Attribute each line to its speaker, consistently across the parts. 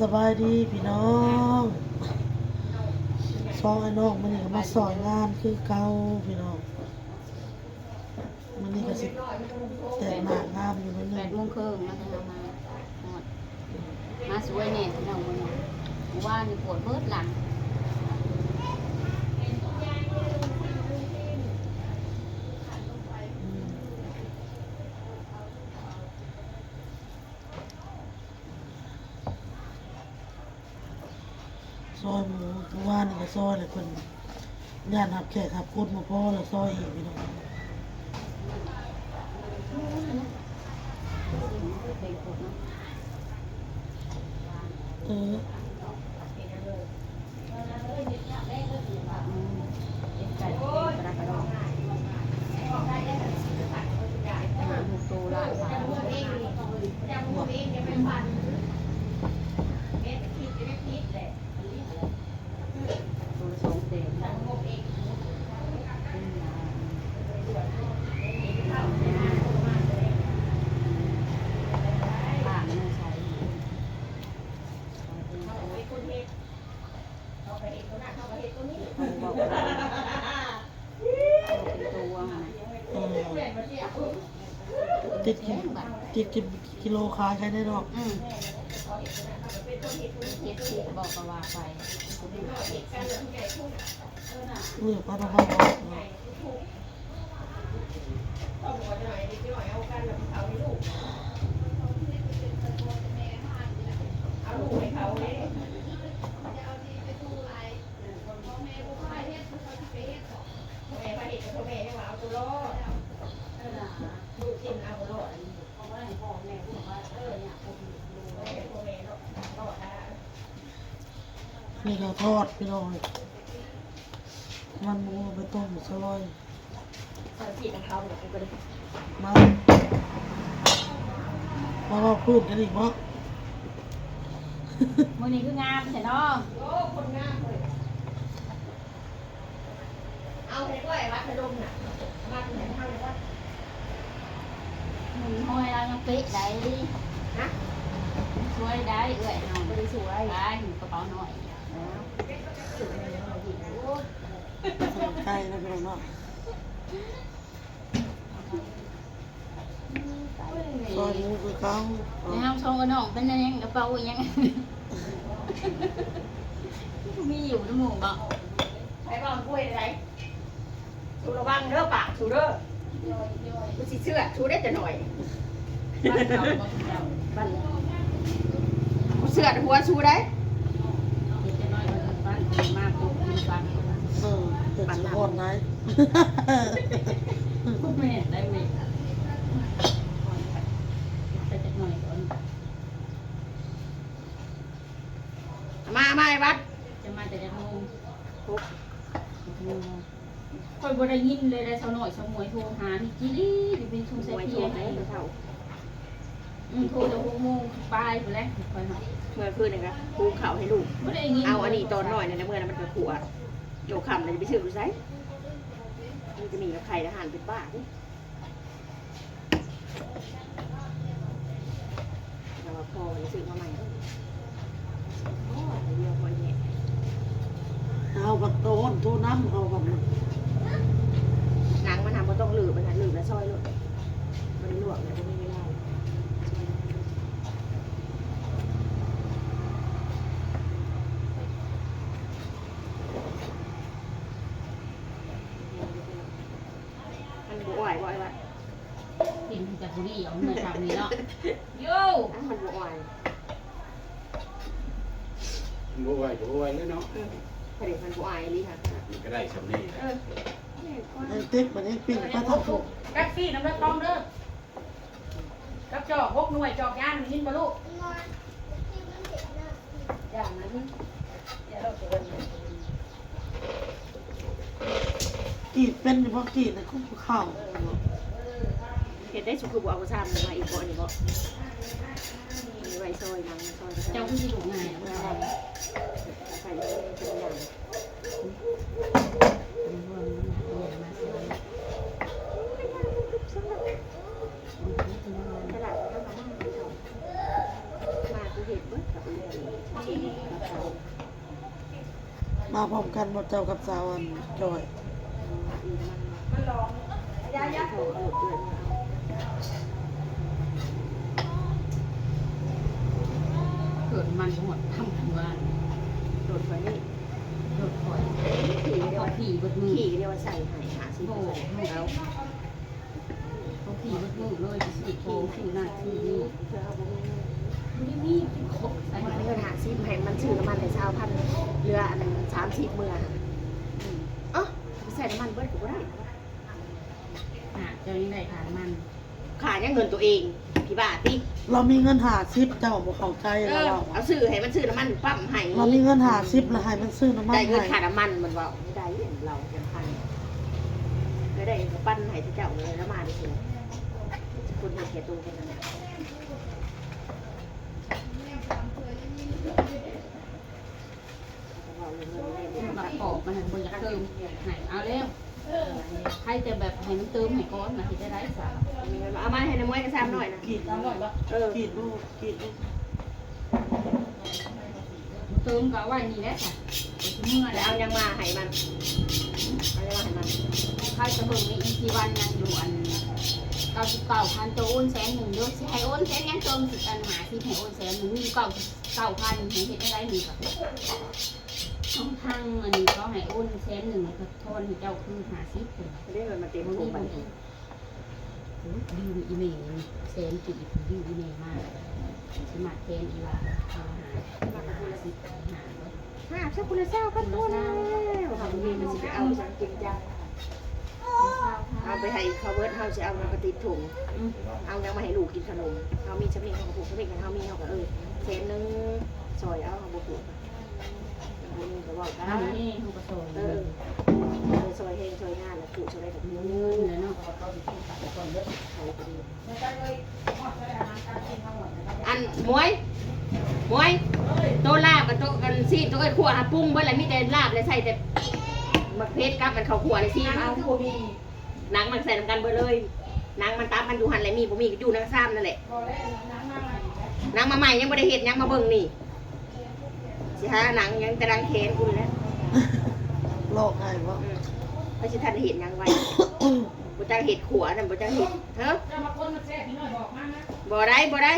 Speaker 1: สบายดีพี่น้องสองไอ้น้องมันนี่ก็มาสอนงานคือเก่าพี่น้องมันนี่ก็สิแต่งหน้างามอยู่มัน
Speaker 2: แป
Speaker 1: นึ
Speaker 2: ด
Speaker 1: ง
Speaker 2: โมงครึ่งมาทำมาหมดมาสวยเน่พี่น้องวันนี้ว่านี่ปวดเบิดหลัง
Speaker 1: ซอยหมูเมื่อวานนี่ก็ซอยเลยคนย่าติหับแขกหับกุดมาพ่อแล้วซอยอีกพี่น้อง
Speaker 2: เป็นปวดเนาะ
Speaker 1: เออ
Speaker 2: อืมเป็นไก่เป็นกระดาษกระดองหาหมูโตละสามตัวละสองเต็มป้าไม่ใช้ บอกว่าเป็น ตัวมัน
Speaker 1: เออติดกินติดกินกิโลขายใช้ได้ดอก
Speaker 2: อืมเจ็ดสิบบอกก็ว่าไป
Speaker 1: เลือกมาทำมาบอก นาะนี่ก็ทอดพี่น้องมันหมูเอาไปต้มซอยมามาว่าพูดกันอีกว่า
Speaker 2: มื้อนี้คืองามใช่เนาะ
Speaker 3: เอาไปด้วยวัดพระดมน่ะวัดไหนทางไหนวัด
Speaker 2: หมุนห้อยเรายังเป๊ะได้
Speaker 3: ฮะ
Speaker 2: สวยได้เอื้อยเฮา
Speaker 3: บริสุทธิ์ไอ้
Speaker 2: ได้อยู่กระเป๋าหน่อย
Speaker 1: ใกล้นะพี่น้องเนาะซอยหมูคือเขาเอา
Speaker 2: ในห้องชงกับน้องเป็นยังกระเป๋ายัง มีอยู่ในหมู่บ่
Speaker 3: ไปบ้านกล้วยอะไรชูระวังเด้อปากชูเด้อกูสิเชื่อชูได้แต่หน่อย
Speaker 2: บ้านเราบ่เรา
Speaker 3: บ้านกูเชื่อหัวชูได้
Speaker 2: เฮ็ดแต่น้อย มันบ้านมากปุ๊บมีฟัง
Speaker 1: เออเป็นสะพอนไหน
Speaker 2: แม่ได้แม่ไปจักหน่อยก่อน
Speaker 3: มามาไอ้วัด
Speaker 2: จะมาแต่จักโมง
Speaker 3: ปุ๊บ
Speaker 2: คอยบ่ได้ยินเลยได้เสาหน่อยเสาหมวยโทรหานี่จีรีอยู่เป็นชุม
Speaker 3: ม
Speaker 2: ใส่
Speaker 3: วย
Speaker 2: เพี
Speaker 3: โช
Speaker 2: ย
Speaker 3: ว์
Speaker 2: ง
Speaker 3: ให้เท่า
Speaker 2: อืมโทรแต่หกโมงปลายไปแล้วคอยมา
Speaker 3: เมื่อคืนนึงครับปูเข่าให้ลูก
Speaker 2: บ่ได้ยิน
Speaker 3: เอาอันนี้ตอนหน่อยนะเมื่อนั้นมันกระขัวโยคำเลยไปซื้อดูไซมันจะมีกับไข่ทหารเป็นบ้าดิเราพอมันซื้อมาใหม่โอ้ยเดียวพอเนี่ย
Speaker 1: เอาบักโตนโทน้ำเอาบัก
Speaker 3: หนังมันทำก็ต้องหลืบมันนะหลืบแล้วซอยเลยมันลวกเนี่ยก็ไม่ได้มันบวไหวบ่อยว่ะ
Speaker 2: เห็นจากบุรีเอาเมื่อเช้านี้เนาะโย
Speaker 3: อันมันบวไหว
Speaker 4: บ่ไหวบ่ไหวแล้วเนาะ
Speaker 3: ผลิตมันบวไหวนี่ค่ะ
Speaker 4: มันก็ได้สำนี
Speaker 3: เออ
Speaker 1: ไอ้ติ๊กมันนี้ปิ้งปลาทับก
Speaker 5: กัดซี่น้ำเลือดต้องเด้อกับจอกพกหน่วยจอกย่านยินปะลูก
Speaker 3: อย่างนั้น
Speaker 5: อย่าเราเกิน
Speaker 1: กีดเป็นเพราะกีดนะคุ้มข้าว
Speaker 3: เห็นได้สุกุบเอาชามมาอีกบ่อนี่บ่มีไว้ซอยนังซอย
Speaker 2: เจ้าผู้ที่ถูกงาน
Speaker 3: เมื่อไรใส่เป็นอย่างตลาดก็มาบ้านเขามากูเห็นเบิ้ลกับอีก
Speaker 1: มาพร้อมกันหมดเจ้ากับสาวอันจอย
Speaker 5: มันลอง
Speaker 3: ยายา
Speaker 2: เกิดมันหมดทั้งวัน
Speaker 3: โดดไปนี่
Speaker 2: รถคอย
Speaker 3: ขี่เดียว
Speaker 2: เขาขี่เบดมือ
Speaker 3: ขี่เดียวใส่หายหาสิ
Speaker 2: โอ้โหแล้วเขาขี่เบดมือเลยสิโค้งขี่หน้าที่นี่ไม่มีครบใส่
Speaker 3: มันเงินหาซิมให้มันชื่อน้ำมันแต่เช้าพันเรืออันนั้นสามสิบเมื่อเอ้อใส่น้ำมันเบิดกูได้
Speaker 2: หาเจ้ายังได้ทานมัน
Speaker 3: ขายยังเงินตัวเองพี่บ้าติ
Speaker 1: เรามีเงินหาซิปเจ้าบ่เข้าใจ
Speaker 3: เอ
Speaker 1: แล้ว
Speaker 3: อ
Speaker 1: เรา
Speaker 3: เอาซื้อให้มันซื้อน้ำมันปั๊มให้
Speaker 1: เรามีเงินหาซิปแล้วให้มันซื้อน้ำมัน
Speaker 3: ได้เงิน
Speaker 1: ให้
Speaker 3: ค่าน้ำมันมันว่าไม่ได้เห็นเราเป็นพันไม่ได้ก็ปั้นให้ที่เจ้าเลยแล้วมาดิสิคุณเห็นแก่ตัวแค่นั้นแหละเราเลยเงินได้เดือน
Speaker 2: มา
Speaker 3: ละ
Speaker 2: ปอกมันหันบนอยากเติมไหนเอาแล้ว ใครจะแบบให้มันเติมให้ก้อนนะที่จะได้สา
Speaker 3: เอามาให้น้ำมวยกันซ้ำหน่อยนะ
Speaker 1: กรีด
Speaker 5: ตามหน่อยว่า
Speaker 3: เออก
Speaker 1: รีดลูกกรีดลูก
Speaker 2: เติมก็ว่านี่แหละค่ะเมื่อ
Speaker 3: แล้ว
Speaker 2: แล้ว
Speaker 3: เอายังมาให้มันเอายังมาให้มัน
Speaker 2: ใครจะเบิ่งในอีทีวันยังอยู่อันเก้าสิบเก้าพันตัวโอนแสนหนึ่งด้วยสิให้โอนแสนยังเติมสิอันหาที่ให้โอนแสนหนึ่งมีเก้าเก้าพันให้เห็นได้หนึ่งกับ ช่องทางอันนี้ก็ให้โอนแสนหนึ่งก็ทอนให้เจ้าคือหาสิบคน
Speaker 3: ไม่ได้เงินมาเต็ม
Speaker 2: มัน
Speaker 3: ถุ
Speaker 2: มี
Speaker 3: ง
Speaker 2: บั
Speaker 3: บั
Speaker 2: น
Speaker 3: น
Speaker 2: ทึกดิวอีเมลแสนกี่ดิวอีเมลมากสมัครแทนอีลาหาหาสิบหา
Speaker 3: ห้าเช้าคุณเช้ากันตัวแล้วทำดีมันสิไปเอาฉันจริงจังเอาไปให้เขาเบิร์ดเฮาจะเอามากระติดถุงเอายังมาให้ลูกกินขนมเขามีชะเมงเขาก็ปลูกชะเมงกันเขามีเขาก็เออเซนนึงซอยเอาเขาปลูก ยังบ่มีก็บอกได้
Speaker 2: อันนี้เขาก็โซน
Speaker 3: เออยเออซอยเฮงซอยงานแล้วปลูกชะเมงกับ
Speaker 2: เงิ
Speaker 3: น
Speaker 2: นแล้วเนาะ
Speaker 3: เขาก็ดี
Speaker 5: มันก็เลยมดเลยอาหารการกินทั้งหมดนะ
Speaker 3: อันมวยมวยโตลาบกับโตกันซีโตไอ้ขวดปรุงเบิ่แล้วมีแต่ลาบเลยใส่แต่มะเพชรกับมันเขาขัวเลยซี
Speaker 5: น้ำ
Speaker 3: เอาหนังมันใส่น้ำกันเบ่เลยหนังมันตามมันอยู่หันเลยมีบ่มีก็อยู่ในซ้ำนั่นแหละ
Speaker 5: พอแล้วน้ำมาใหม่
Speaker 3: นังมาใหม่ยังบ่ได้เฮ็ดหยังมาเบิ่งนี่ สิหาหนังยังกำลังแขนกูนี่แหละ
Speaker 1: โลกไงวะ
Speaker 3: อืมไอ้สิทันได้เห็นหยังไว้บ่จังเห็ดขัวนั่นบ่จังเห็ดเฮ้อ
Speaker 5: จะมาคนมาแซ่บพี่น้อยบอกมานะ
Speaker 3: บ่ได้บ่ได้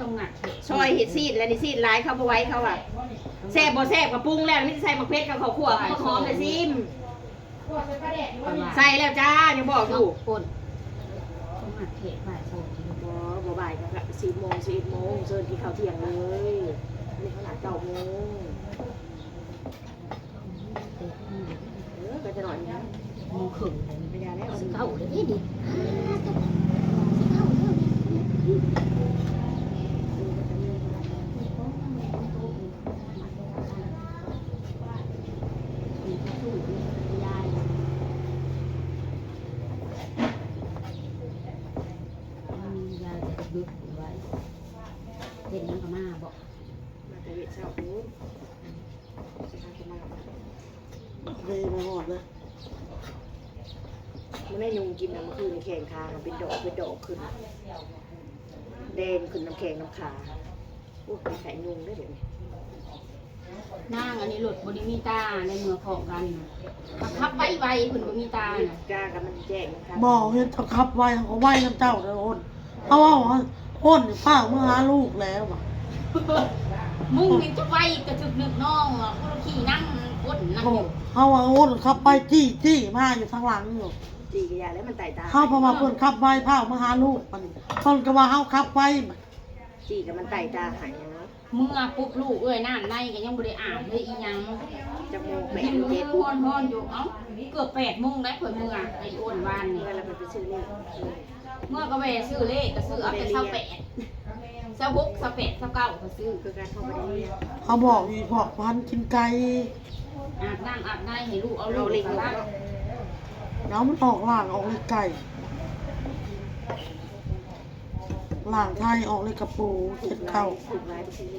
Speaker 2: ต้องหนัก
Speaker 3: ซอยเห็ดซีดแล้วนี่ซีดหลายเขาบ่ไหว้เขาอะแซ่บบ่แซ่บก็ปรุงแล้วมีแต่ใส่มะเขือกับข้าวคั่วข้าวหอมเลยซิม
Speaker 5: พวกใส่ปลาแดกอยู่ว่านี่
Speaker 3: ใส่แล้วจ้ายังบอกอยู่
Speaker 2: คนต้องหนักเขตบ่ายโซน
Speaker 3: บ่บ่บ่ายก็10โมง11โมงเชิญกินข้าวเที่ยงเลย อันนี้เขานัด9โมงเออก็จะหน่อยนะ
Speaker 2: มองขึง
Speaker 3: ไม่ได้แล้ว
Speaker 2: สิ
Speaker 3: สิ
Speaker 2: เข้าเลยนี่ดิ ยายจะดึกไว้เห็นยังก็มาบอก
Speaker 3: มาแต่เวทเช้าพูดสิพาจะมา
Speaker 1: เวมาหมดเลย
Speaker 3: มันได้ยุงกินน้ำคืนแข่งขาเป็นดอกเป็นดอกขึ้นแดงขึ้นน้ำแข็งน้ำขาโอ้ยไข่ยุงได้เดี๋ยวนี้
Speaker 2: นางอันนี้หลุดบริมีตาในเมือของกันขับไวไวคุณบริมีตาน่ะ
Speaker 3: กล้ากันมันแจ้งนะครับ
Speaker 1: บอกเฮ็ดเขาขับไว้เขาไว้น้ำเจ้าเด้อโอนเอาว่าว่าโอนนี่ป้าเมื่อหาลูกแล้วว่ะ
Speaker 2: มึงนี่จะไวกระจุกนึกน้องอะกูขี่นั่ง กดนั่ง
Speaker 1: โอ้
Speaker 2: อยู่
Speaker 1: เขาว่าโอนขับไปจี้จี้มาอยู่ทางหลังอยู่
Speaker 3: จีกระยาแล้วมันไต่ตา
Speaker 1: เขาเพราะว่าเพิ่นขับไว้พามาหาลูกมันเพิ่นก็ว่าเฮาขับไว้
Speaker 3: จีกับมันไต่ตาหายนะ
Speaker 2: มึงอะปุ๊บลูกเอ้ยน้ำในก็ยังบริอาบเลยอีหยัง
Speaker 3: จมูกแม่
Speaker 2: กิน
Speaker 3: ดู
Speaker 2: เย็
Speaker 3: เย็
Speaker 2: น
Speaker 3: น
Speaker 2: พอนพอนอยู่เอ้าเกือบแปดโมงได้เผื่อมึงอะไอ้อ้วนวานนี่
Speaker 3: เมื่อเราไปซื้อนี่
Speaker 2: เมื่อก็แวะซื้อเลขก็ซื้อเอาแต่เศร้าแปดเศร้าหกเศร้าแปดเศร้าเก้าก็ซื้อ
Speaker 3: คือการเข้าไปเรียน
Speaker 1: เขาบอกอีพอกพันกินไก่
Speaker 2: อาบน้ำอาบในให้ลูกเอาลูก
Speaker 3: เล็ง
Speaker 2: ไปบ้าน
Speaker 3: เนาะ
Speaker 1: แล้วมันออกหลางออกเลยไก่ หลางไทยออกเลยกระปูเจ็ดเข้า
Speaker 3: ถูกร้ายไปซื้อ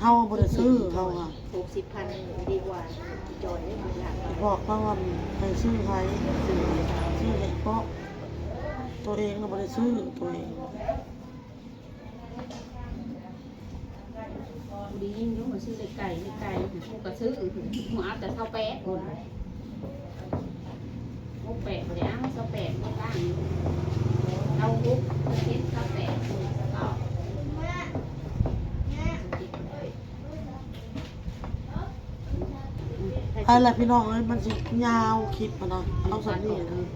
Speaker 3: เขา
Speaker 1: บริซื้อเฮาอะ
Speaker 3: ถูกสิบพันดีกว่าจอยเนี่ยมันหลัก
Speaker 1: บอกว่าวันให้ซื้อให้ซื้อซื้อให้เพราะตัวเองก็บ่ได้ซื้อตัวเอง
Speaker 2: กูได้ยินอยู่ว่าซื้อเลขไก่เลขไก่กูก็ซื้อหัวเอาแต่เท่าแปดคนหกแปดบ่ได้เอาเท่าแปดไม่ล่างอยู่เราหกเจ็ดเท่าแปดคนเก้า
Speaker 1: อะไรพี่น้องเอ้ยมันสิยาวคลิปอะนะเอาสักนี่เลยเออ